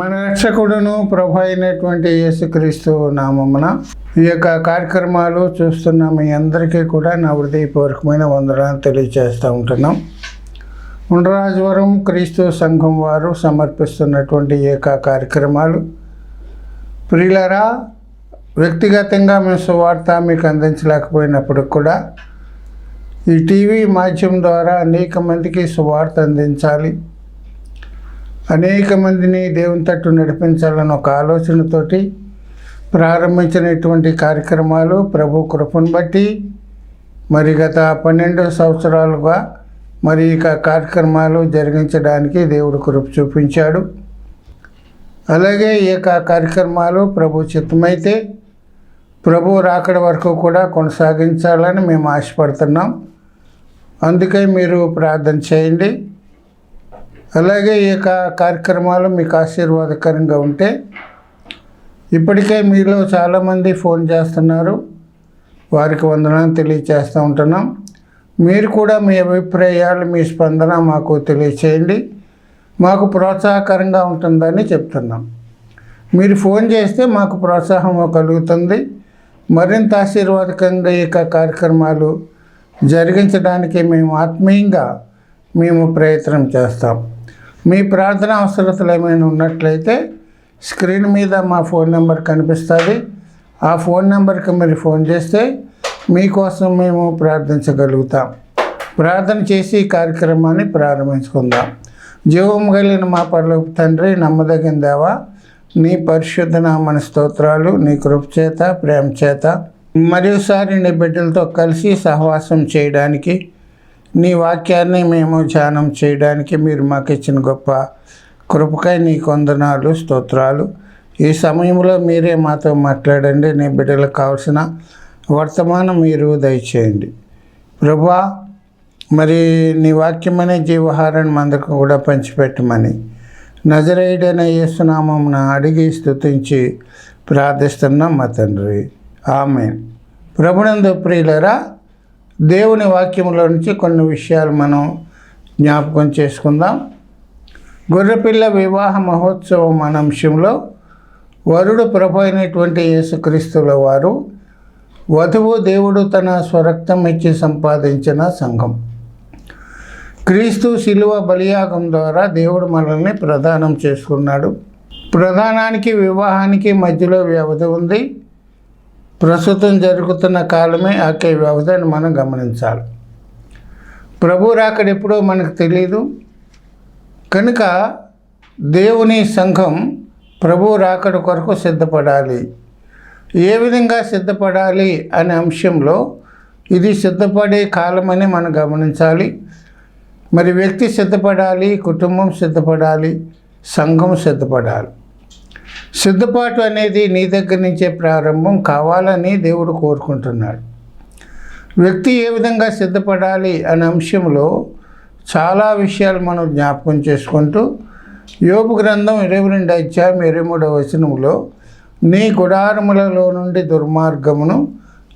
మన రక్షకుడును ప్రభు అయినటువంటి యేసుక్రీస్తు నామమున ఈ యొక్క కార్యక్రమాలు చూస్తున్న మీ అందరికీ కూడా నా హృదయపూర్వకమైన వందనాలు తెలియజేస్తూ ఉంటున్నాం. ఉండరాజవరం క్రీస్తు సంఘం వారు సమర్పిస్తున్నటువంటి ఏకా కార్యక్రమాలు. ప్రియులరా వ్యక్తిగతంగా మేము సువార్త మీకు అందించలేకపోయినప్పుడు కూడా ఈ టీవీ మాధ్యమం ద్వారా అనేక మందికి సువార్త అందించాలి. అనేక మందిని దేవుని తట్టు నడిపించాలని ఒక ఆలోచనతోటి ప్రారంభించినటువంటి కార్యక్రమాలు ప్రభు కృపను బట్టి మరి గత పన్నెండు సంవత్సరాలుగా మరి ఇక కార్యక్రమాలు జరిగించడానికి దేవుడు కృప చూపించాడు. అలాగే ఈ యొక్క కార్యక్రమాలు ప్రభు చిత్తమైతే ప్రభు రాకడ వరకు కూడా కొనసాగించాలని మేము ఆశపడుతున్నాం. అందుకే మీరు ప్రార్థన చేయండి. అలాగే ఈ యొక్క కార్యక్రమాలు మీకు ఆశీర్వాదకరంగా ఉంటే ఇప్పటికే మీలో చాలామంది ఫోన్ చేస్తున్నారు. వారికి వందనాన్ని తెలియచేస్తూ ఉంటున్నాం. మీరు కూడా మీ అభిప్రాయాలు మీ స్పందన మాకు తెలియచేయండి. మాకు ప్రోత్సాహకరంగా ఉంటుందని చెప్తున్నాం. మీరు ఫోన్ చేస్తే మాకు ప్రోత్సాహం కలుగుతుంది. మరింత ఆశీర్వాదకంగా ఈ కార్యక్రమాలు జరిగించడానికి మేము ఆత్మీయంగా మేము ప్రయత్నం చేస్తాం. మీ ప్రార్థన అవసరతలు ఏమైనా ఉన్నట్లయితే స్క్రీన్ మీద మా ఫోన్ నెంబర్ కనిపిస్తుంది. ఆ ఫోన్ నెంబర్కి మీరు ఫోన్ చేస్తే మీకోసం మేము ప్రార్థించగలుగుతాం. ప్రార్థన చేసి ఈ కార్యక్రమాన్ని ప్రారంభించుకుందాం. జీవం కలిగిన మా పర్లోపు తండ్రి నమ్మదగిన దేవా నీ పరిశుద్ధ నామన స్తోత్రాలు నీ కృపచేత ప్రేమ చేత మరోసారి నీ బిడ్డలతో కలిసి సహవాసం చేయడానికి నీ వాక్యాన్ని మేము ధ్యానం చేయడానికి మీరు మాకు ఇచ్చిన గొప్ప కృపకై నీ కొందనాలు స్తోత్రాలు. ఈ సమయంలో మీరే మాతో మాట్లాడండి. నీ బిడ్డలకు కావాల్సిన వర్తమానం మీరు దయచేయండి. ప్రభా మరి నీ వాక్యమనే జీవహారాన్ని మందకు కూడా పంచిపెట్టమని. నజరేయుడైన యేసునామం అడిగి స్థుతించి ప్రార్థిస్తున్నాం మా తండ్రి. ఆమె ప్రభునందు ప్రియులరా దేవుని వాక్యంలో నుంచి కొన్ని విషయాలు మనం జ్ఞాపకం చేసుకుందాం. గొర్రెపిల్ల వివాహ మహోత్సవం అనే అంశంలో వరుడు ప్రభు అయినటువంటి యేసుక్రీస్తుల వారు వధువు దేవుడు తన స్వరక్తం ఇచ్చి సంపాదించిన సంఘం. క్రీస్తు శిలువ బలియాగం ద్వారా దేవుడు మనల్ని ప్రదానం చేసుకున్నాడు. ప్రధానానికి వివాహానికి మధ్యలో వ్యవధి ఉంది. ప్రస్తుతం జరుగుతున్న కాలమే ఆకే వ్యవధిని మనం గమనించాలి. ప్రభు రాకడెప్పుడో మనకు తెలియదు కనుక దేవుని సంఘం ప్రభు రాకడ కొరకు సిద్ధపడాలి. ఏ విధంగా సిద్ధపడాలి అనే అంశంలో ఇది సిద్ధపడే కాలమని మనం గమనించాలి. మరి వ్యక్తి సిద్ధపడాలి కుటుంబం సిద్ధపడాలి సంఘం సిద్ధపడాలి. సిద్ధపాటు అనేది నీ దగ్గర నుంచే ప్రారంభం కావాలని దేవుడు కోరుకుంటున్నాడు. వ్యక్తి ఏ విధంగా సిద్ధపడాలి అనే అంశంలో చాలా విషయాలు మనం జ్ఞాపకం చేసుకుంటూ యోపు గ్రంథం ఇరవై రెండు అధ్యాయం ఇరవై మూడవ వచనంలో నీ గుడారములలో నుండి దుర్మార్గమును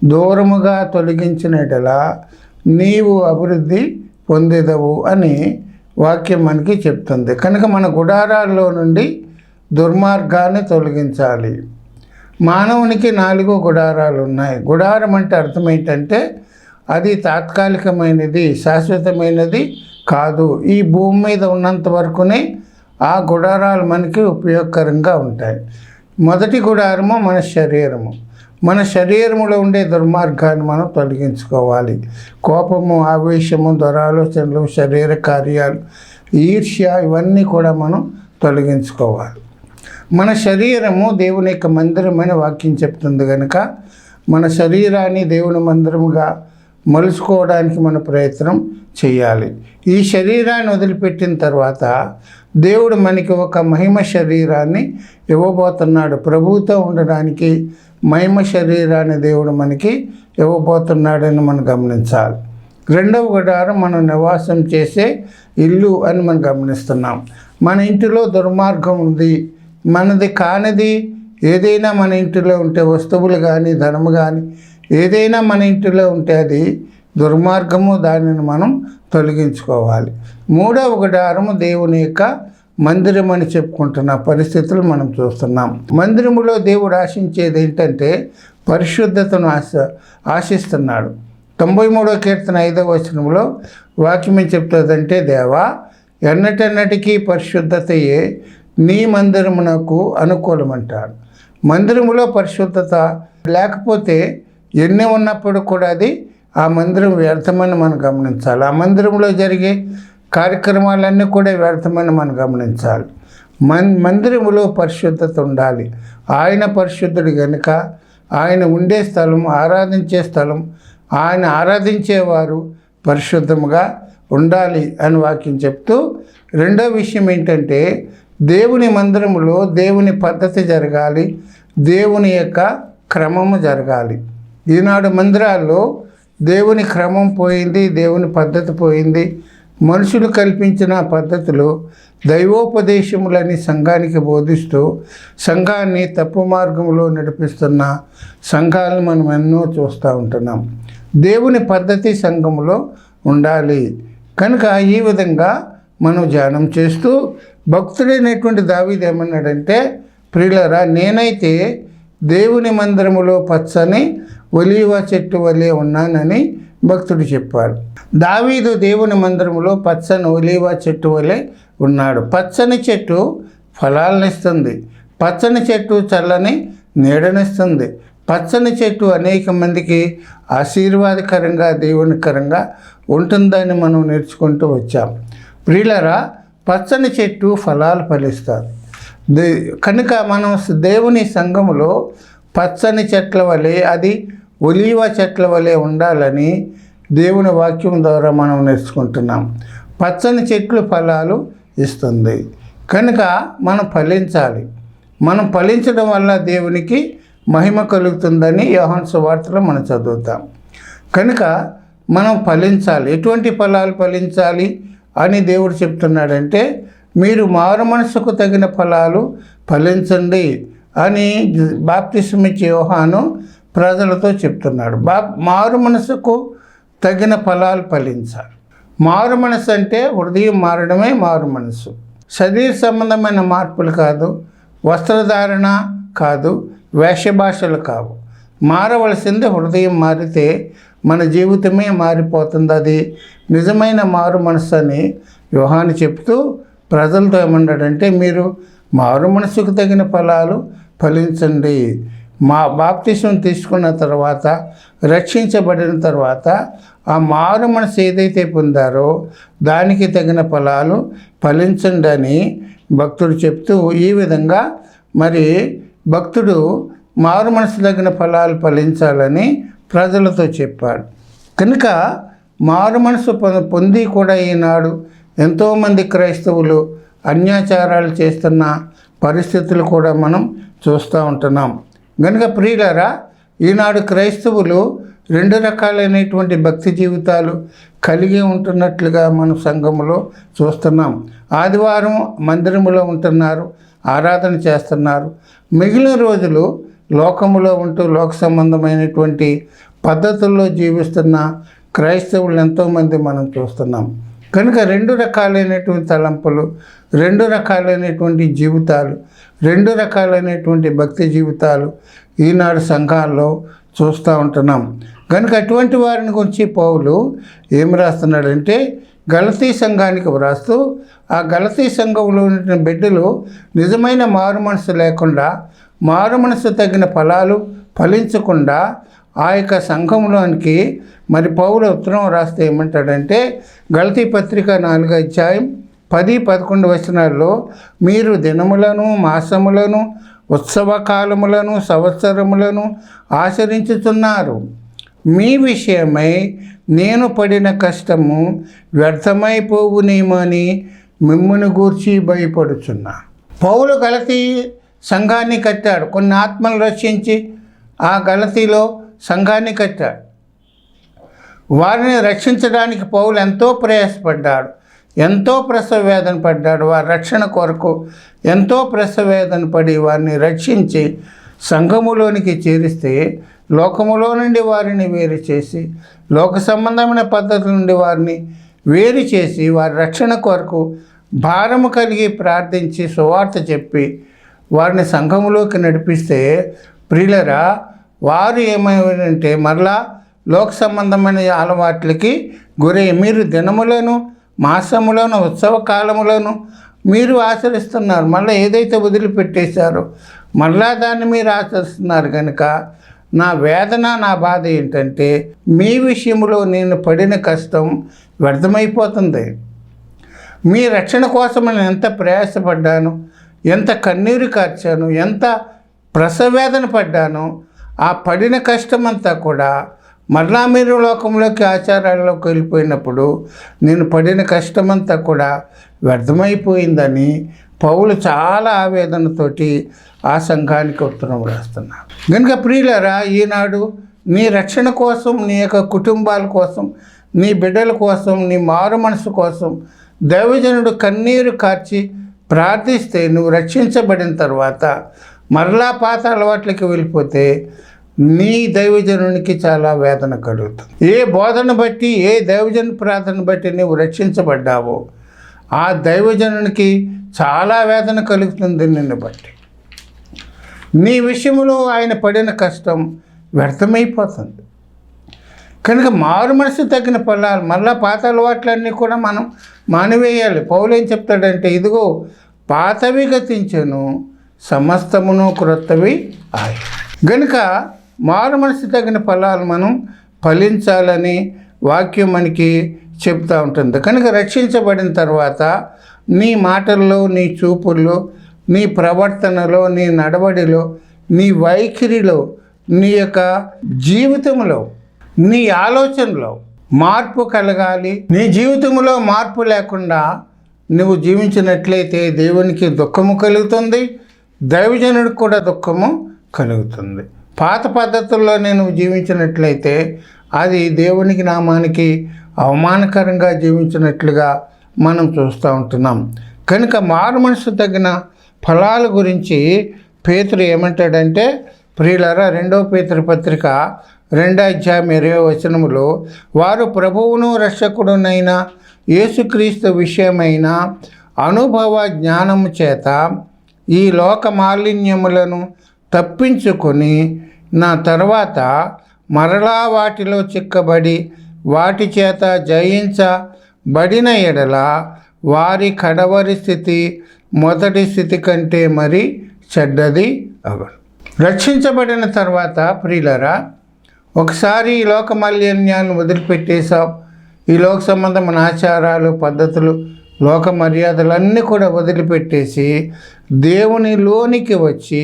దూరముగా తొలగించినట్లా నీవు అభివృద్ధి పొందేదవు అని వాక్యం మనకి చెప్తుంది. కనుక మన గుడారాల్లో నుండి దుర్మార్గాన్ని తొలగించాలి. మానవునికి నాలుగు గుడారాలు ఉన్నాయి. గుడారం అంటే అర్థం ఏంటంటే అది తాత్కాలికమైనది శాశ్వతమైనది కాదు. ఈ భూమి మీద ఉన్నంత వరకునే ఆ గుడారాలు మనకి ఉపయోగకరంగా ఉంటాయి. మొదటి గుడారము మన శరీరము. మన శరీరములో ఉండే దుర్మార్గాన్ని మనం తొలగించుకోవాలి. కోపము ఆవేశము దురాలోచనలు శరీర కార్యాలు ఈర్ష్య ఇవన్నీ కూడా మనం తొలగించుకోవాలి. మన శరీరము దేవుని యొక్క మందిరమని వాక్యం చెప్తుంది కనుక మన శరీరాన్ని దేవుని మందిరముగా మలుచుకోవడానికి మన ప్రయత్నం చేయాలి. ఈ శరీరాన్ని వదిలిపెట్టిన తర్వాత దేవుడు మనకి ఒక మహిమ శరీరాన్ని ఇవ్వబోతున్నాడు. ప్రభువుతో ఉండడానికి మహిమ శరీరాన్ని దేవుడు మనకి ఇవ్వబోతున్నాడని మనం గమనించాలి. రెండవ గుడారం మనం నివాసం చేసే ఇల్లు అని మనం గమనిస్తున్నాం. మన ఇంటిలో దుర్మార్గం ఉంది. మనది కానిది ఏదైనా మన ఇంటిలో ఉంటే వస్తువులు కానీ ధనము కానీ ఏదైనా మన ఇంటిలో ఉంటే అది దుర్మార్గము దానిని మనం తొలగించుకోవాలి. మూడవ గుడారము దేవుని యొక్క మందిరం అని చెప్పుకుంటున్న పరిస్థితులు మనం చూస్తున్నాం. మందిరములో దేవుడు ఆశించేది ఏంటంటే పరిశుద్ధతను ఆశ ఆశిస్తున్నాడు. తొంభై మూడో కీర్తన ఐదవ వచనంలో వాక్యం ఏం చెప్తుందంటే దేవా ఎన్నటెన్నటికీ పరిశుద్ధతయే నీ మందిరమునకు అనుకూలమంటాడు. మందిరములో పరిశుద్ధత లేకపోతే ఎన్ని ఉన్నప్పుడు కూడా అది ఆ మందిరం వ్యర్థమని మనం గమనించాలి. ఆ మందిరంలో జరిగే కార్యక్రమాలన్నీ కూడా వ్యర్థమని మనం గమనించాలి. మన్ మందిరములో పరిశుద్ధత ఉండాలి. ఆయన పరిశుద్ధుడు కనుక ఆయన ఉండే స్థలం ఆరాధించే స్థలం ఆయన ఆరాధించేవారు పరిశుద్ధముగా ఉండాలి అని వాక్యం చెప్తూ రెండో విషయం ఏంటంటే దేవుని మందిరములో దేవుని పద్ధతి జరగాలి. దేవుని యొక్క క్రమము జరగాలి. ఈనాడు మందిరాల్లో దేవుని క్రమం పోయింది దేవుని పద్ధతి పోయింది. మనుషులు కల్పించిన పద్ధతులు దైవోపదేశములని సంఘానికి బోధిస్తూ సంఘాన్ని తప్పు మార్గంలో నడిపిస్తున్న సంఘాలను మనం ఎన్నో చూస్తూ ఉంటున్నాం. దేవుని పద్ధతి సంఘములో ఉండాలి. కనుక ఈ విధంగా మనం ధ్యానం చేస్తూ భక్తుడైనటువంటి దావీది ఏమన్నాడంటే ప్రియులరా నేనైతే దేవుని మందిరములో పచ్చని ఒలీవ చెట్టు వలె ఉన్నానని భక్తుడు చెప్పాడు. దావీదు దేవుని మందిరంలో పచ్చని ఒలీవ చెట్టు వలె ఉన్నాడు. పచ్చని చెట్టు ఫలాలనిస్తుంది పచ్చని చెట్టు చల్లని నీడనిస్తుంది పచ్చని చెట్టు అనేక మందికి ఆశీర్వాదకరంగా దేవునికరంగా ఉంటుందని మనం నేర్చుకుంటూ వచ్చాం. ప్రియులరా పచ్చని చెట్టు ఫలాలు ఫలిస్తారు దే కనుక మనం దేవుని సంఘములో పచ్చని చెట్ల వలె అది ఒలీవ చెట్ల వలె ఉండాలని దేవుని వాక్యం ద్వారా మనం నేర్చుకుంటున్నాం. పచ్చని చెట్లు ఫలాలు ఇస్తుంది. కనుక మనం ఫలించాలి. మనం ఫలించడం వల్ల దేవునికి మహిమ కలుగుతుందని యోహన్ సువార్తలో మనం చదువుతాం. కనుక మనం ఫలించాలి. ఎటువంటి ఫలాలు ఫలించాలి అని దేవుడు చెప్తున్నాడంటే మీరు మారు మనసుకు తగిన ఫలాలు ఫలించండి. అని బాప్తిసమిచ్చే యోహాను ప్రజలతో చెప్తున్నాడు. బా మారు మనసుకు తగిన ఫలాలు ఫలించాలి. మారు మనసు అంటే హృదయం మారడమే మారు మనసు. శరీర సంబంధమైన మార్పులు కాదు వస్త్రధారణ కాదు వేషభాషలు కావు. మారవలసింది హృదయం మారితే మన జీవితమే మారిపోతుంది. అది నిజమైన మారు మనసు అని వ్యూహాన్ని చెప్తూ ప్రజలతో ఏమన్నాడంటే మీరు మారు మనసుకు తగిన ఫలాలు ఫలించండి. మా బాప్తిసం తీసుకున్న తర్వాత రక్షించబడిన తర్వాత ఆ మారు మనసు ఏదైతే పొందారో దానికి తగిన ఫలాలు ఫలించండి అని భక్తుడు చెప్తూ ఈ విధంగా మరి భక్తుడు మారు మనసు తగిన ఫలాలు ఫలించాలని ప్రజలతో చెప్పాడు. కనుక మారు మనసు పొంది కూడా ఈనాడు ఎంతోమంది క్రైస్తవులు అన్యాచారాలు చేస్తున్న పరిస్థితులు కూడా మనం చూస్తూ ఉంటున్నాం. కనుక ప్రియులరా ఈనాడు క్రైస్తవులు రెండు రకాలైనటువంటి భక్తి జీవితాలు కలిగి ఉంటున్నట్లుగా మన సంఘములో చూస్తున్నాం. ఆదివారం మందిరములో ఉంటున్నారు ఆరాధన చేస్తున్నారు. మిగిలిన రోజులు లోకములో ఉంటూ లోక సంబంధమైనటువంటి పద్ధతుల్లో జీవిస్తున్న క్రైస్తవులు ఎంతోమంది మనం చూస్తున్నాం. కనుక రెండు రకాలైనటువంటి తలంపులు రెండు రకాలైనటువంటి జీవితాలు రెండు రకాలైనటువంటి భక్తి జీవితాలు ఈనాడు సంఘాల్లో చూస్తూ ఉంటున్నాం. కనుక అటువంటి వారిని గురించి పౌలు ఏం రాస్తున్నాడంటే గలతీ సంఘానికి వ్రాస్తూ ఆ గలతీ సంఘంలో ఉన్న బిడ్డలు నిజమైన మారు మనసు లేకుండా మారు మనసు తగిన ఫలాలు ఫలించకుండా ఆ యొక్క సంఘంలోనికి మరి పౌలు ఉత్తరం రాస్తే ఏమంటాడంటే గలతీ పత్రిక నాలుగో అధ్యాయం పది పదకొండు వచనాల్లో మీరు దినములను మాసములను ఉత్సవ కాలములను సంవత్సరములను ఆచరించుతున్నారు. మీ విషయమై నేను పడిన కష్టము వ్యర్థమైపోవునేమని మిమ్మును గూర్చి భయపడుచున్నా. పౌలు గలతీ సంఘాన్ని కట్టాడు. కొన్ని ఆత్మలు రక్షించి ఆ గలతీలో సంఘాన్ని కట్టాడు. వారిని రక్షించడానికి పౌలు ఎంతో ప్రయాసపడ్డాడు. ఎంతో ప్రసవ వేదన పడ్డాడు. వారి రక్షణ కొరకు ఎంతో ప్రసవ వేదన పడి వారిని రక్షించి సంఘములోనికి చేరిస్తే లోకములో నుండి వారిని వేరు చేసి లోక సంబంధమైన పద్ధతుల నుండి వారిని వేరు చేసి వారి రక్షణ కొరకు భారము కలిగి ప్రార్థించి సువార్త చెప్పి వారిని సంఘములోకి నడిపిస్తే ప్రియులరా వారు ఏమైందంటే మరలా లోక సంబంధమైన అలవాట్లకి గురై మీరు దినములను మాసములను ఉత్సవ కాలములను మీరు ఆచరిస్తున్నారు. మళ్ళీ ఏదైతే వదిలిపెట్టేశారో మళ్ళా దాన్ని మీరు ఆచరిస్తున్నారు కనుక నా వేదన నా బాధ ఏంటంటే మీ విషయంలో నేను పడిన కష్టం వ్యర్థమైపోతుంది. మీ రక్షణ కోసం నేను ఎంత ప్రయాసపడ్డాను ఎంత కన్నీరు కార్చాను ఎంత ప్రసవేదన పడ్డాను ఆ పడిన కష్టమంతా కూడా మరలా మీరు లోకంలోకి ఆచారాల్లోకి వెళ్ళిపోయినప్పుడు నేను పడిన కష్టమంతా కూడా వ్యర్థమైపోయిందని పౌలు చాలా ఆవేదనతోటి ఆ సంఘానికి ఉత్తరం రాస్తున్నారు కనుక ప్రియులరా ఈనాడు నీ రక్షణ కోసం నీ యొక్క కుటుంబాల కోసం నీ బిడ్డల కోసం నీ మారు మనసు కోసం దైవజనుడు కన్నీరు కార్చి ప్రార్థిస్తే నువ్వు రక్షించబడిన తర్వాత మరలా పాత అలవాట్లకి వెళ్ళిపోతే నీ దైవజనునికి చాలా వేదన కలుగుతుంది. ఏ బోధను బట్టి ఏ దైవజన ప్రార్థన బట్టి నువ్వు రక్షించబడ్డావో ఆ దైవజనునికి చాలా వేదన కలుగుతుంది నిన్ను బట్టి. నీ విషయంలో ఆయన పడిన కష్టం వ్యర్థమైపోతుంది. కనుక మారు మనసు తగిన ఫలాలు మళ్ళీ పాత అలవాట్లన్నీ కూడా మనం మానివేయాలి. పౌలు ఏం చెప్తాడంటే ఇదిగో పాతవి గతించను సమస్తమును క్రొత్తవి ఆయ. గనుక మారు మనసు తగిన ఫలాలు మనం ఫలించాలని వాక్యం మనకి చెప్తూ ఉంటుంది. కనుక రక్షించబడిన తర్వాత నీ మాటల్లో నీ చూపుల్లో నీ ప్రవర్తనలో నీ నడవడిలో నీ వైఖరిలో నీ యొక్క జీవితంలో నీ ఆలోచనలో మార్పు కలగాలి. నీ జీవితంలో మార్పు లేకుండా నువ్వు జీవించినట్లయితే దేవునికి దుఃఖము కలుగుతుంది. దైవజనుడికి కూడా దుఃఖము కలుగుతుంది. పాత పద్ధతుల్లో నేను జీవించినట్లయితే అది దేవునికి నామానికి అవమానకరంగా జీవించినట్లుగా మనం చూస్తూ ఉంటున్నాం. కనుక మారు మనసు తగిన ఫలాల గురించి పేతురు ఏమంటాడంటే ప్రియులరా రెండో పేతురు పత్రిక రెండో అధ్యాయం ఇరవై వచనములో వారు ప్రభువును రక్షకుడునైన యేసుక్రీస్తు విషయమైన అనుభవ జ్ఞానము చేత ఈ లోక మాలిన్యములను తప్పించుకొని నా తర్వాత మరలా వాటిలో చిక్కబడి వాటి చేత జయించబడిన ఎడల వారి కడవరి స్థితి మొదటి స్థితి కంటే మరి చెడ్డది అగరు రక్షించబడిన తర్వాత ప్రియులరా ఒకసారి ఈ లోక మాలిన్యాన్ని వదిలిపెట్టేశాం ఈ లోక సంబంధమైన ఆచారాలు పద్ధతులు లోక మర్యాదలన్నీ కూడా వదిలిపెట్టేసి దేవునిలోనికి వచ్చి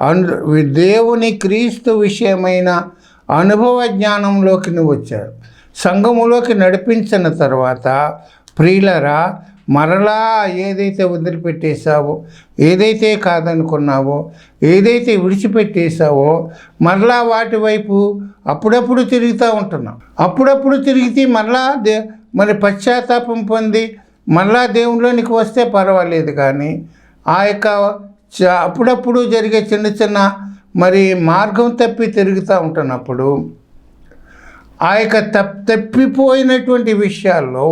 అను దేవుని క్రీస్తు విషయమైన అనుభవ జ్ఞానంలోకి నువ్వు వచ్చాడు సంఘములోకి నడిపించిన తర్వాత ప్రియులరా మరలా ఏదైతే వదిలిపెట్టేశావో ఏదైతే కాదనుకున్నావో ఏదైతే విడిచిపెట్టేశావో మరలా వాటి వైపు అప్పుడప్పుడు తిరుగుతూ ఉంటున్నాం. అప్పుడప్పుడు తిరిగితే మరలా దే మరి పశ్చాత్తాపం పొంది మరలా దేవునిలోనికి వస్తే పర్వాలేదు కానీ ఆ యొక్క అప్పుడప్పుడు జరిగే చిన్న చిన్న మరి మార్గం తప్పి తిరుగుతూ ఉంటున్నప్పుడు ఆ యొక్క తప్ తప్పిపోయినటువంటి విషయాల్లో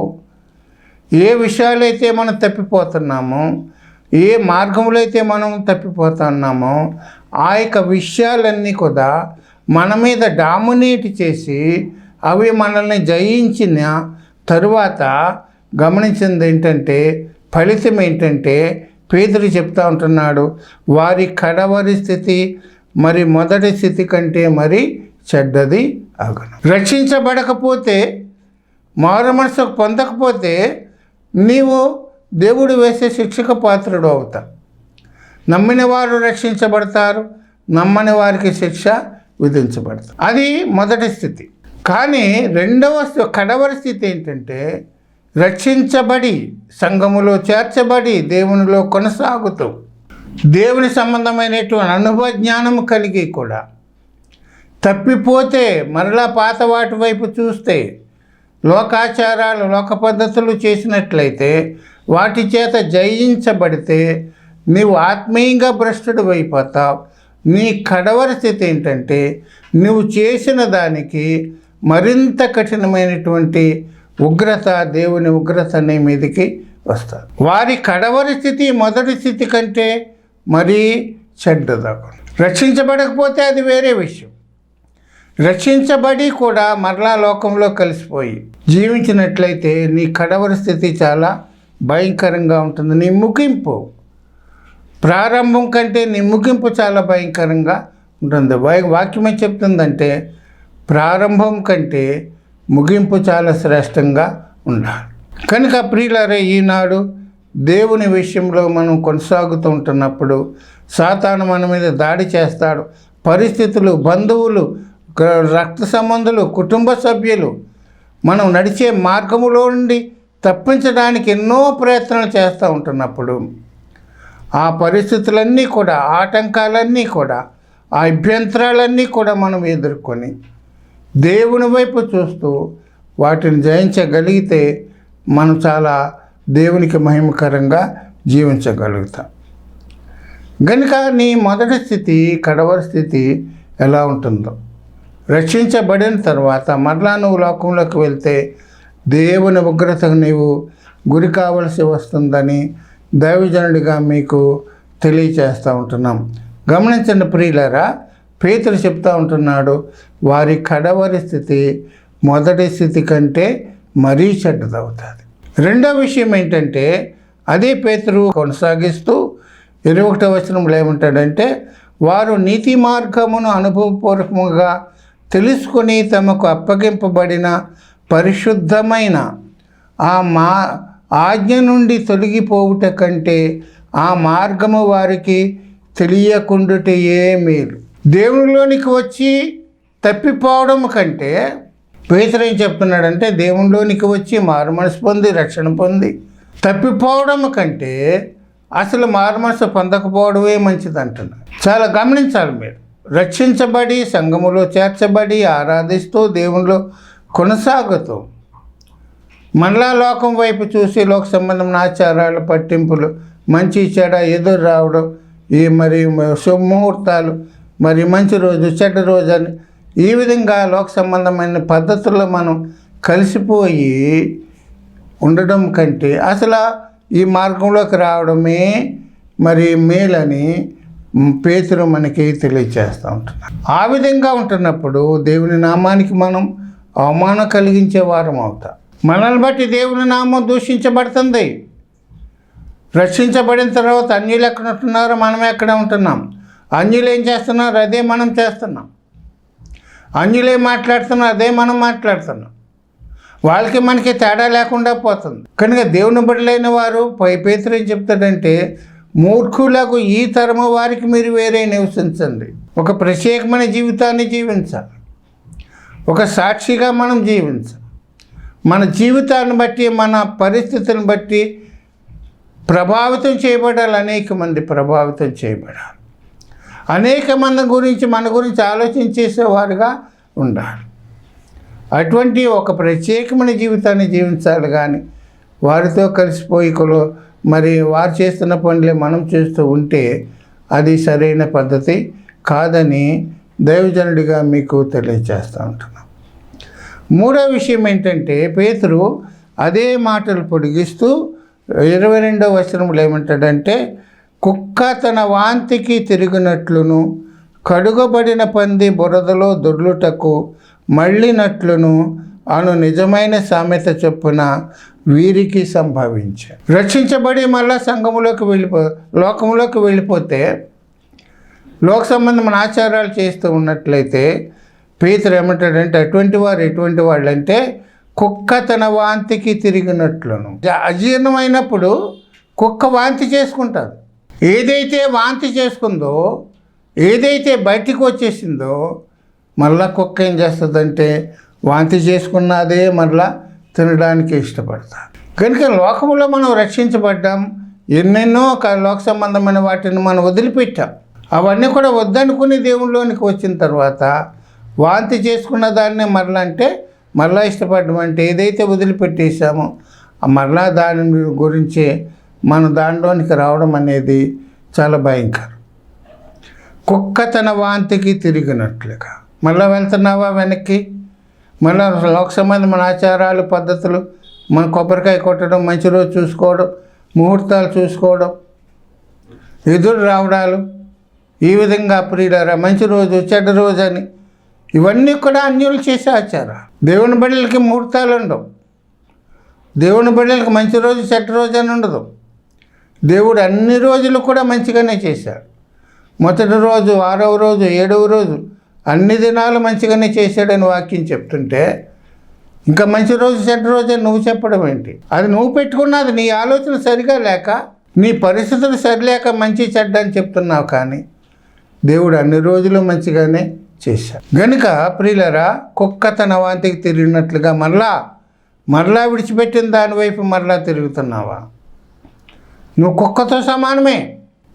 ఏ విషయాలైతే మనం తప్పిపోతున్నామో ఏ మార్గంలో అయితే మనం తప్పిపోతున్నామో ఆ యొక్క విషయాలన్నీ కూడా మన మీద డామినేట్ చేసి అవి మనల్ని జయించిన తరువాత గమనించింది ఏంటంటే ఫలితం ఏంటంటే పేదలు చెప్తా ఉంటున్నాడు వారి కడవరి స్థితి మరి మొదటి స్థితి కంటే మరి చెడ్డది అగను రక్షించబడకపోతే మారు మనసు పొందకపోతే నీవు దేవుడు వేసే శిక్షకు పాత్రుడు అవుతా నమ్మిన వారు రక్షించబడతారు నమ్మని వారికి శిక్ష విధించబడతారు అది మొదటి స్థితి. కానీ రెండవ కడవరి స్థితి ఏంటంటే రక్షించబడి సంఘములో చేర్చబడి దేవునిలో కొనసాగుతూ దేవుని సంబంధమైనటువంటి అనుభవ జ్ఞానము కలిగి కూడా. తప్పిపోతే మరలా పాత వాటి వైపు చూస్తే లోకాచారాలు లోక పద్ధతులు చేసినట్లయితే వాటి చేత జయించబడితే నీవు ఆత్మీయంగా భ్రష్టుడు అయిపోతావు. నీ కడవరి స్థితి ఏంటంటే నువ్వు చేసిన దానికి మరింత కఠినమైనటువంటి ఉగ్రత దేవుని ఉగ్రత నీ మీదకి వస్తారు వారి కడవరి స్థితి మొదటి స్థితి కంటే మరీ చెడ్డదగు రక్షించబడకపోతే అది వేరే విషయం. రక్షించబడి కూడా మరలా లోకంలో కలిసిపోయి జీవించినట్లయితే నీ కడవరి స్థితి చాలా భయంకరంగా ఉంటుంది నీ ముగింపు. ప్రారంభం కంటే నీ ముగింపు చాలా భయంకరంగా ఉంటుంది. వాక్యం ఏం చెప్తుందంటే ప్రారంభం కంటే ముగింపు చాలా శ్రేష్టంగా ఉండాలి. కనుక ప్రియులారే ఈనాడు దేవుని విషయంలో మనం కొనసాగుతూ ఉంటున్నప్పుడు సాతాను మన మీద దాడి చేస్తాడు. పరిస్థితులు బంధువులు రక్త సంబంధులు కుటుంబ సభ్యులు మనం నడిచే మార్గములో నుండి తప్పించడానికి ఎన్నో ప్రయత్నాలు చేస్తూ ఉంటున్నప్పుడు ఆ పరిస్థితులన్నీ కూడా ఆటంకాలన్నీ కూడా ఆ అభ్యంతరాలన్నీ కూడా మనం ఎదుర్కొని దేవుని వైపు చూస్తూ వాటిని జయించగలిగితే మనం చాలా దేవునికి మహిమకరంగా జీవించగలుగుతాం. గనుక నీ మొదటి స్థితి కడవరి స్థితి ఎలా ఉంటుందో. రక్షించబడిన తర్వాత మరలా నువ్వు లోకంలోకి వెళ్తే దేవుని ఉగ్రతకు నీవు గురి కావలసి వస్తుందని దైవజనుడిగా మీకు తెలియచేస్తూ ఉంటున్నాం. గమనించండి ప్రియులరా పేతులు చెప్తా ఉంటున్నాడు వారి కడవరి స్థితి మొదటి స్థితి కంటే మరీ చెడ్డదవుతుంది. రెండో విషయం ఏంటంటే అదే పేతురు కొనసాగిస్తూ ఇరవై ఒకటో వచనంలో ఏమంటాడంటే వారు నీతి మార్గమును అనుభవపూర్వకంగా తెలుసుకొని తమకు అప్పగింపబడిన పరిశుద్ధమైన ఆ మా ఆజ్ఞ నుండి తొలగిపోవుట కంటే ఆ మార్గము వారికి తెలియకుండుటయే మేలు. దేవునిలోనికి వచ్చి తప్పిపోవడం కంటే పేతురు ఏం చెప్తున్నాడంటే దేవునిలోనికి వచ్చి మారు మనసు పొంది రక్షణ పొంది. తప్పిపోవడం కంటే అసలు మారు మనసు పొందకపోవడమే మంచిది అంటున్నాడు చాలా గమనించాలి మీరు. రక్షించబడి సంఘములో చేర్చబడి ఆరాధిస్తూ దేవునిలో కొనసాగుతూ మళ్ళా లోకం వైపు చూసి లోక సంబంధమైన ఆచారాలు పట్టింపులు మంచి చెడ ఎదురు రావడం ఈ మరి శుభముహూర్తాలు మరి మంచి రోజు చెడ్డ రోజు అని ఈ విధంగా లోక సంబంధమైన పద్ధతుల్లో మనం కలిసిపోయి ఉండడం కంటే అసలు ఈ మార్గంలోకి రావడమే మరి మేలని పేతురు మనకి తెలియజేస్తూ ఉంటున్నాడు. ఆ విధంగా ఉంటున్నప్పుడు దేవుని నామానికి మనం అవమానం కలిగించే వారం అవుతాం. మనల్ని బట్టి దేవుని నామం దూషించబడుతుంది. రక్షించబడిన తర్వాత అన్యులు ఎక్కడ ఉంటున్నారో మనం ఎక్కడ ఉంటున్నాం. అంజులు ఏం చేస్తున్నారు? అదే మనం చేస్తున్నాం. అంజులే మాట్లాడుతున్నారు? అదే మనం మాట్లాడుతున్నాం. వాళ్ళకి మనకి తేడా లేకుండా పోతుంది. కనుక దేవుని బిడ్డలైన వారు పై పేతురు ఏం చెప్తాడంటే మూర్ఖులకు ఈ తరము వారికి మీరు వేరే నివసించండి. ఒక ప్రత్యేకమైన జీవితాన్ని జీవించాలి. ఒక సాక్షిగా మనం జీవించాలి. మన జీవితాన్ని బట్టి మన పరిస్థితులను బట్టి ప్రభావితం చేయబడాలి. అనేక మంది ప్రభావితం చేయబడాలి. అనేక మంది గురించి మన గురించి ఆలోచించేసేవారుగా ఉండాలి. అటువంటి ఒక ప్రత్యేకమైన జీవితాన్ని జీవించాలి కానీ వారితో కలిసిపోయి కొలు మరి వారు చేస్తున్న పనులే మనం చేస్తూ ఉంటే అది సరైన పద్ధతి కాదని దైవజనుడిగా మీకు తెలియజేస్తూ ఉంటున్నాం. మూడో విషయం ఏంటంటే పేతురు అదే మాటలు పొడిగిస్తూ ఇరవై రెండవ వచనంలో ఏమంటాడంటే కుక్క తన వాంతికి తిరిగినట్లును కడుగబడిన పంది బురదలో దొర్లుటకు మళ్ళినట్లును అను నిజమైన సామెత చొప్పున వీరికి సంభవించ. రక్షించబడి మళ్ళా సంఘములోకి వెళ్ళిపో లోకంలోకి వెళ్ళిపోతే లోక సంబంధమైన ఆచారాలు చేస్తూ ఉన్నట్లయితే పీతరు ఏమంటాడంటే అటువంటి వారు ఎటువంటి వాళ్ళు అంటే కుక్క తన వాంతికి తిరిగినట్లును. అజీర్ణమైనప్పుడు కుక్క వాంతి చేసుకుంటారు. ఏదైతే వాంతి చేసుకుందో ఏదైతే బయటికి వచ్చేసిందో మళ్ళా కుక్క ఏం చేస్తుందంటే వాంతి చేసుకున్నదే మళ్ళా తినడానికి ఇష్టపడతాం కనుక లోకంలో మనం రక్షించబడ్డాం ఎన్నెన్నో లోక సంబంధమైన వాటిని మనం వదిలిపెట్టాం. అవన్నీ కూడా వద్దనుకుని దేవుళ్ళలోనికి వచ్చిన తర్వాత వాంతి చేసుకున్న దాన్ని మరలా అంటే మరలా ఇష్టపడడం అంటే ఏదైతే వదిలిపెట్టేసామో మరలా దాని గురించి మనం దాండోనికి రావడం అనేది చాలా భయంకరం. కుక్క తన వాంతికి తిరిగినట్లుగా. మళ్ళీ వెళ్తున్నావా వెనక్కి? మళ్ళీ లోక సంబంధం మన ఆచారాలు పద్ధతులు మన కొబ్బరికాయ కొట్టడం మంచి రోజు చూసుకోవడం ముహూర్తాలు చూసుకోవడం ఎదురు రావడాలు ఈ విధంగా ప్రియులారా మంచి రోజు చెడ్డ రోజు అని ఇవన్నీ కూడా అన్యులు చేసే ఆచారాలు. దేవుని బిడ్డలకి ముహూర్తాలు ఉండవు. దేవుని బిడ్డలకి మంచి రోజు చెడ్డ రోజు అని ఉండదు. దేవుడు అన్ని రోజులు కూడా మంచిగానే చేశాడు. మొదటి రోజు ఆరవ రోజు ఏడవ రోజు అన్ని దినాలు మంచిగానే చేశాడని వాక్యం చెప్తుంటే ఇంకా మంచి రోజు చెడ్డ రోజు నువ్వు చెప్పడం ఏంటి? అది నువ్వు పెట్టుకున్నది నీ ఆలోచన సరిగా లేక నీ పరిస్థితులు సరిలేక మంచి చెడ్డ అని చెప్తున్నావు కానీ దేవుడు అన్ని రోజులు మంచిగానే చేశాడు. గనుక ప్రియులరా కుక్క తన వాంతికి తిరిగినట్లుగా మరలా మరలా విడిచిపెట్టిన దాని వైపు మరలా తిరుగుతున్నావా? నువ్వు కుక్కతో సమానమే.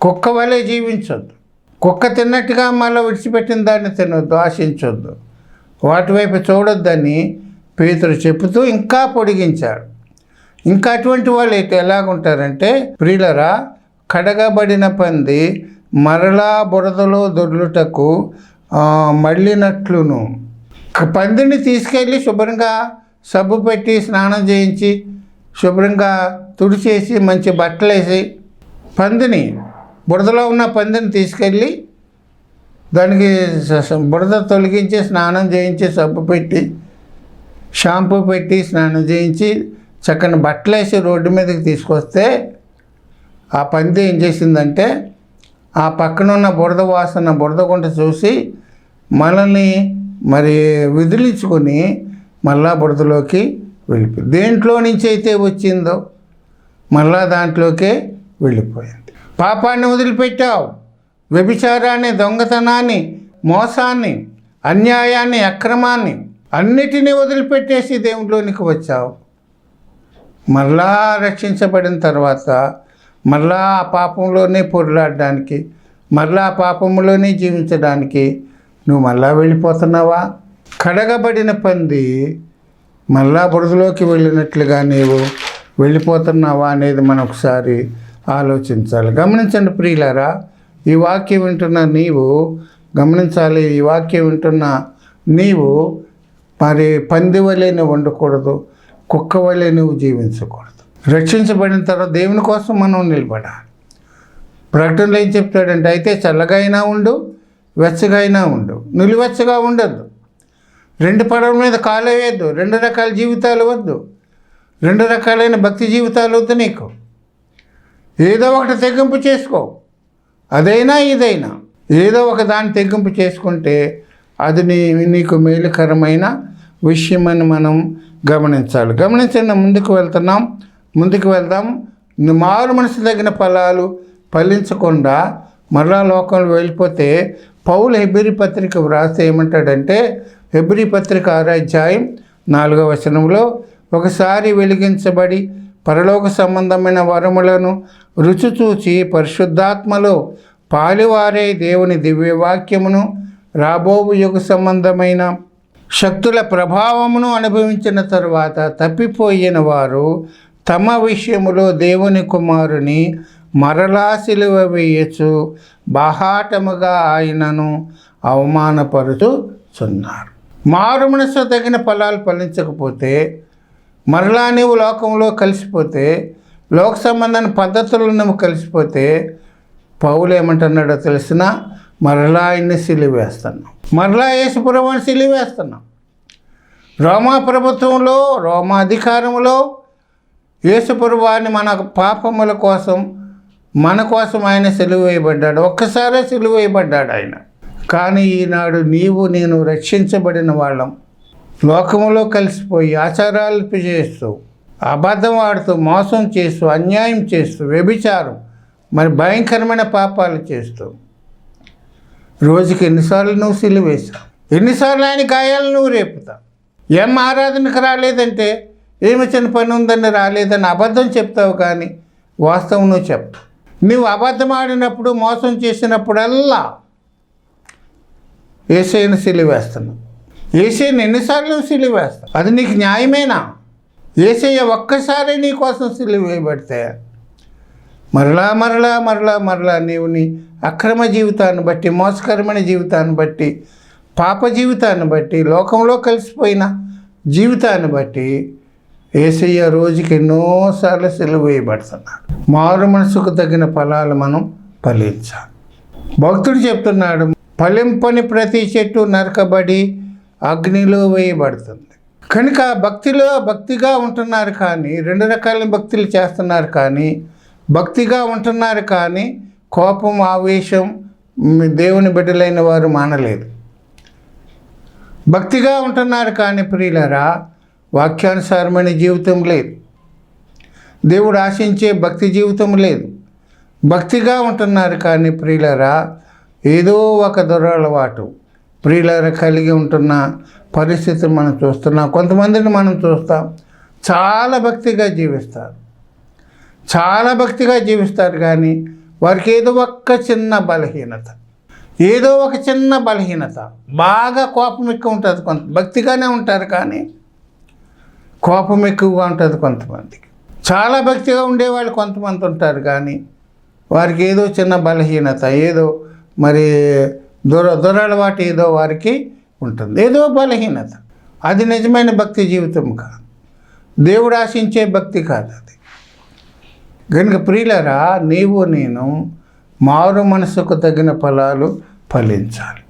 కుక్క వలె జీవించొద్దు. కుక్క తిన్నట్టుగా మళ్ళీ విడిచిపెట్టిన దాన్ని తినొద్దు ఆశించొద్దు. వాటి వైపు చూడొద్దని పేతురు చెబుతూ ఇంకా పొడిగించాడు. ఇంకా అటువంటి వాళ్ళు అయితే ఎలాగుంటారంటే ప్రియులరా కడగబడిన పంది మరలా బురదలో దొర్లుటకు మళ్ళినట్లును. పందిని తీసుకెళ్ళి శుభ్రంగా సబ్బు పెట్టి స్నానం చేయించి శుభ్రంగా తుడిచేసి మంచి బట్టలు వేసి పందిని బురదలో ఉన్న పందిని తీసుకెళ్ళి దానికి బురద తొలగించి స్నానం చేయించి సబ్బు పెట్టి షాంపూ పెట్టి స్నానం చేయించి చక్కని బట్టలు వేసి రోడ్డు మీదకి తీసుకొస్తే ఆ పంది ఏం చేసిందంటే ఆ పక్కన ఉన్న బురద వాసన బురద గుంట చూసి మనల్ని మరి విదిలించుకొని మళ్ళా బురదలోకి వెళ్ళిపోయింది. దేంట్లో నుంచి అయితే వచ్చిందో మళ్ళా దాంట్లోకే వెళ్ళిపోయింది. పాపాన్ని వదిలిపెట్టావు. వ్యభిచారాన్ని దొంగతనాన్ని మోసాన్ని అన్యాయాన్ని అక్రమాన్ని అన్నిటినీ వదిలిపెట్టేసి దేవుడిలోనికి వచ్చావు. మళ్ళా రక్షించబడిన తర్వాత మళ్ళా ఆ పాపంలోనే పొరులాడడానికి మళ్ళా ఆ పాపంలోనే జీవించడానికి నువ్వు మళ్ళా వెళ్ళిపోతున్నావా? కడగబడిన పంది మళ్ళా బురదలోకి వెళ్ళినట్లుగా నీవు వెళ్ళిపోతున్నావా అనేది మనం ఒకసారి ఆలోచించాలి. గమనించండి ప్రియులారా ఈ వాక్యం వింటున్న నీవు గమనించాలి ఈ వాక్యం వింటున్న నీవు మరి పంది వలె నువ్వు ఉండకూడదు కుక్క వలె నువ్వు జీవించకూడదు. రక్షించబడిన తర్వాత దేవుని కోసం మనం నిలబడాలి. ప్రకటనలో ఏం చెప్తాడంటే అయితే చల్లగా అయినా ఉండు వెచ్చగా అయినా ఉండు. నిలువెచ్చగా ఉండద్దు. రెండు పడవల మీద కాలు వేయద్దు రెండు రకాల జీవితాలు వద్దు. రెండు రకాలైన భక్తి జీవితాలు వద్దు నీకు. ఏదో ఒకటి తెగింపు చేసుకో. అదైనా ఇదైనా. ఏదో ఒక దాన్ని తెగింపు చేసుకుంటే అది నీ నీకు మేలుకరమైన విషయమని మనం గమనించాలి. గమనించిన ముందుకు వెళ్తున్నాం. ముందుకు వెళ్దాం. మారు మనసు తగిన ఫలాలు ఫలించకుండా మరలా లోకంలో వెళ్ళిపోతే పౌలు హెబ్రి పత్రిక వ్రాస్తే ఏమంటాడంటే హెబ్రి పత్రిక ఆరాధ్యాయం నాలుగవ వచనంలో ఒకసారి వెలిగించబడి పరలోక సంబంధమైన వరములను రుచి చూచి పరిశుద్ధాత్మలో పాలివారే దేవుని దివ్యవాక్యమును రాబోవు యుగ సంబంధమైన శక్తుల ప్రభావమును అనుభవించిన తరువాత తప్పిపోయిన వారు తమ విషయములో దేవుని కుమారుని మరలా సిలువ వేయచ్చు బాహాటముగా ఆయనను అవమానపరుచుచున్నారు మారు మనసు తగిన ఫలాలు ఫలించకపోతే మరలా నీవు లోకంలో కలిసిపోతే లోక సంబంధమైన పద్ధతులు నువ్వు కలిసిపోతే పౌలు ఏమంటున్నాడో తెలిసిన మరలా ఆయన్ని సిలివేస్తున్నాం మరలా యేసుప్రభుని సిలివేస్తున్నాం రోమా ప్రభుత్వంలో రోమా అధికారంలో యేసుప్రభువాన్ని మన పాపముల కోసం మన కోసం ఆయన సెలువు వేయబడ్డాడు ఒక్కసారే సెలువు వేయబడ్డాడు ఆయన. కానీ ఈనాడు నీవు నేను రక్షించబడిన వాళ్ళం. లోకములో కలిసిపోయి ఆచారాలు చేస్తూ అబద్ధం ఆడుతూ మోసం చేస్తూ అన్యాయం చేస్తూ వ్యభిచారం మరి భయంకరమైన పాపాలు చేస్తూ. రోజుకి ఎన్నిసార్లు నువ్వు సిలువేశావు ఎన్నిసార్లు ఆయన గాయాలు నువ్వు రేపుతావు? ఏం ఆరాధనకు రాలేదంటే ఏమి చిన్న పని ఉందని రాలేదని అబద్ధం చెప్తావు కానీ వాస్తవం నువ్వు చెప్పు నువ్వు అబద్ధం ఆడినప్పుడు మోసం చేసినప్పుడల్లా ఏసైన సిలువేస్తున్నావు ఏసైని ఎన్నిసార్లు నువ్వు సిలువ వేస్తావు అది నీకు న్యాయమేనా? ఏసయ్య ఒక్కసారి నీ కోసం సిలువ వేయబడితే మరలా మరలా మరలా మరలా నీవు నీ అక్రమ జీవితాన్ని బట్టి మోసకరమైన జీవితాన్ని బట్టి పాప జీవితాన్ని బట్టి లోకంలో కలిసిపోయిన జీవితాన్ని బట్టి ఏసయ్య రోజుకి ఎన్నోసార్లు సెలవు వేయబడుతున్నాడు మారు మనసుకు తగిన ఫలాలు మనం ఫలించాలి. భక్తుడు చెప్తున్నాడు ఫలింపని ప్రతి చెట్టు నరకబడి అగ్నిలో వేయబడుతుంది. కనుక భక్తిలో భక్తిగా ఉంటున్నారు కానీ రెండు రకాల భక్తులు చేస్తున్నారు కానీ భక్తిగా ఉంటున్నారు కానీ కోపం ఆవేశం దేవుని బిడ్డలైన వారు మానలేదు. భక్తిగా ఉంటున్నారు కానీ ప్రియులరా వాక్యానుసారమైన జీవితం లేదు. దేవుడు ఆశించే భక్తి జీవితం లేదు. భక్తిగా ఉంటున్నారు కానీ ప్రియులరా ఏదో ఒక దురలవాటు ప్రియులర కలిగి ఉంటున్న పరిస్థితిని మనం చూస్తున్నాం. కొంతమందిని మనం చూస్తాం. చాలా భక్తిగా జీవిస్తారు. చాలా భక్తిగా జీవిస్తారు కానీ వారికి ఏదో ఒక్క చిన్న బలహీనత. ఏదో ఒక చిన్న బలహీనత. బాగా కోపం ఎక్కువ ఉంటుంది కొంత భక్తిగానే ఉంటారు కానీ కోపం ఎక్కువగా ఉంటుంది కొంతమందికి. చాలా భక్తిగా ఉండేవాళ్ళు కొంతమంది ఉంటారు కానీ వారికి ఏదో చిన్న బలహీనత ఏదో మరి దుర దురలవాటు ఏదో వారికి ఉంటుంది. ఏదో బలహీనత. అది నిజమైన భక్తి జీవితం కాదు. దేవుడు ఆశించే భక్తి కాదు అది. కనుక ప్రియులరా నీవు నేను మారు మనసుకు తగిన ఫలాలు ఫలించాలి.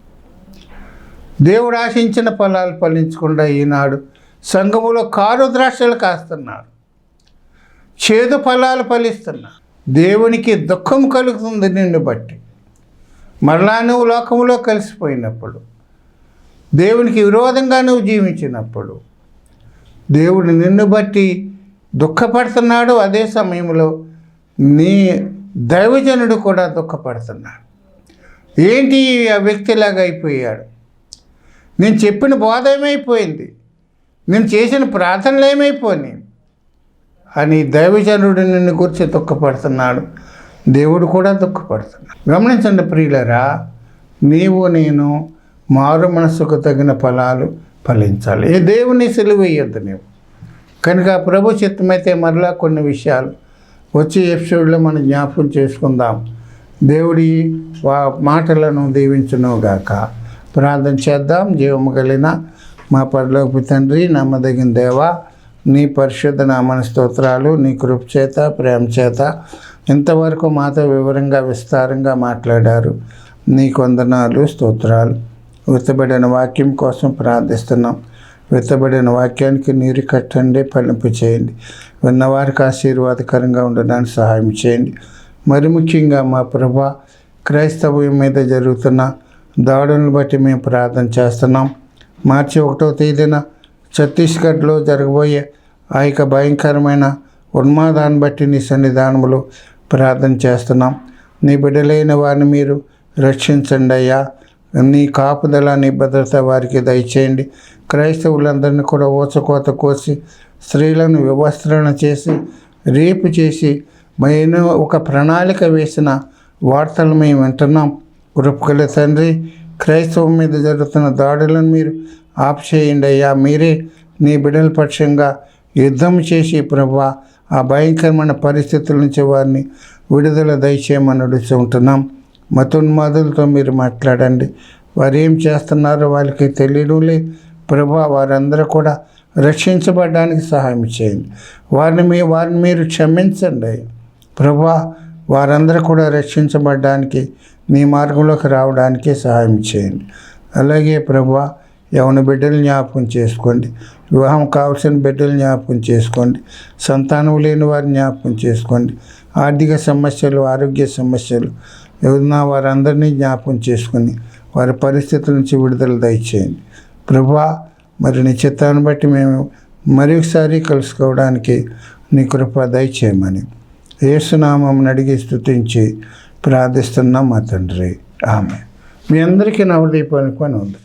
దేవుడు ఆశించిన ఫలాలు ఫలించకుండా ఈనాడు సంఘములో కారు ద్రాక్షలు కాస్తున్నారు. చేదు ఫలాలు ఫలిస్తున్నారు. దేవునికి దుఃఖం కలుగుతుంది నిన్ను బట్టి. మరలా నువ్వు లోకంలో కలిసిపోయినప్పుడు దేవునికి విరోధంగా నువ్వు జీవించినప్పుడు దేవుడు నిన్ను బట్టి దుఃఖపడుతున్నాడు. అదే సమయంలో నీ దైవజనుడు కూడా దుఃఖపడుతున్నాడు. ఏంటి ఆ వ్యక్తిలాగా అయిపోయాడు? నేను చెప్పిన బోధ ఏమైపోయింది? నేను చేసిన ప్రార్థనలు ఏమైపోయినాయి? అని దైవజనుడు నిన్ను గురించి దుఃఖపడుతున్నాడు. దేవుడు కూడా దుఃఖపడుతున్నాడు గమనించండి ప్రియులరా నీవు నేను మారు మనసుకు తగిన ఫలాలు ఫలించాలి. ఏ దేవుని సెలవేయద్దు నీవు. కనుక ప్రభు చిత్తమైతే మరలా కొన్ని విషయాలు వచ్చే ఎపిసోడ్లో మనం జ్ఞాపకం చేసుకుందాం. దేవుడి వా మాటలను దీవించునుగాక. ప్రార్థన చేద్దాం. జీవము కలిగిన మా పరలోకి తండ్రి నమ్మదగిన దేవా నీ పరిశుద్ధ నామన స్తోత్రాలు నీ కృప చేత ప్రేమ చేత ఇంతవరకు మాతో వివరంగా విస్తారంగా మాట్లాడారు. నీ కొందనాలు స్తోత్రాలు. విత్తబడిన వాక్యం కోసం ప్రార్థిస్తున్నాం. విత్తబడిన వాక్యానికి నీరు కట్టండి పలింపు చేయండి. విన్నవారికి ఆశీర్వాదకరంగా ఉండడానికి సహాయం చేయండి. మరి ముఖ్యంగా మా ప్రభా క్రైస్తవ్యం మీద జరుగుతున్న దాడులను బట్టి మేము ప్రార్థన చేస్తున్నాం. మార్చి ఒకటో తేదీన ఛత్తీస్గఢ్లో జరగబోయే ఆ యొక్క భయంకరమైన ఉన్మాదాన్ని బట్టి నీ సన్నిధానములు ప్రార్థన చేస్తున్నాం. నీ బిడ్డలైన వారిని మీరు రక్షించండి అయ్యా. నీ కాపుదల నీ భద్రత వారికి దయచేయండి. క్రైస్తవులందరినీ కూడా ఊచకోత కోసి స్త్రీలను వివస్త్రణ చేసి రేపు చేసి మేము ఒక ప్రణాళిక వేసిన వార్తలు మేము వింటున్నాం. కృపకల తండ్రి క్రైస్తవం మీద జరుగుతున్న దాడులను మీరు ఆపు చేయండి అయ్యా. మీరే నీ బిడ్డల పక్షంగా యుద్ధం చేసి ప్రభా ఆ భయంకరమైన పరిస్థితుల నుంచి వారిని విడుదల దయచేయమని అడుగుతుంటున్నాం మతోన్మాదులతో మీరు మాట్లాడండి. వారు ఏం చేస్తున్నారో వాళ్ళకి తెలియడం లేదు ప్రభా వారందరూ కూడా రక్షించబడడానికి సహాయం చేయండి. వారిని మీ వారిని మీరు క్షమించండి. ప్రభా వారందరూ కూడా రక్షించబడడానికి మీ మార్గంలోకి రావడానికి సహాయం చేయండి. అలాగే ప్రభా యవన బిడ్డలు జ్ఞాపకం చేసుకోండి. వివాహం కావాల్సిన బిడ్డలు జ్ఞాపకం చేసుకోండి. సంతానం లేని వారిని జ్ఞాపకం చేసుకోండి. ఆర్థిక సమస్యలు ఆరోగ్య సమస్యలు ఏదైనా వారందరినీ జ్ఞాపకం చేసుకొని వారి పరిస్థితుల నుంచి విడుదల దయచేయండి. ప్రభా మరి నీ చిత్తాన్ని బట్టి మేము మరొకసారి కలుసుకోవడానికి నీ కృప దయచేయమని ఏసునామం అడిగి స్థుతించి ప్రార్థిస్తున్నాం మా తండ్రి. ఆమె మీ అందరికీ నవదీపానికి పని ఉంది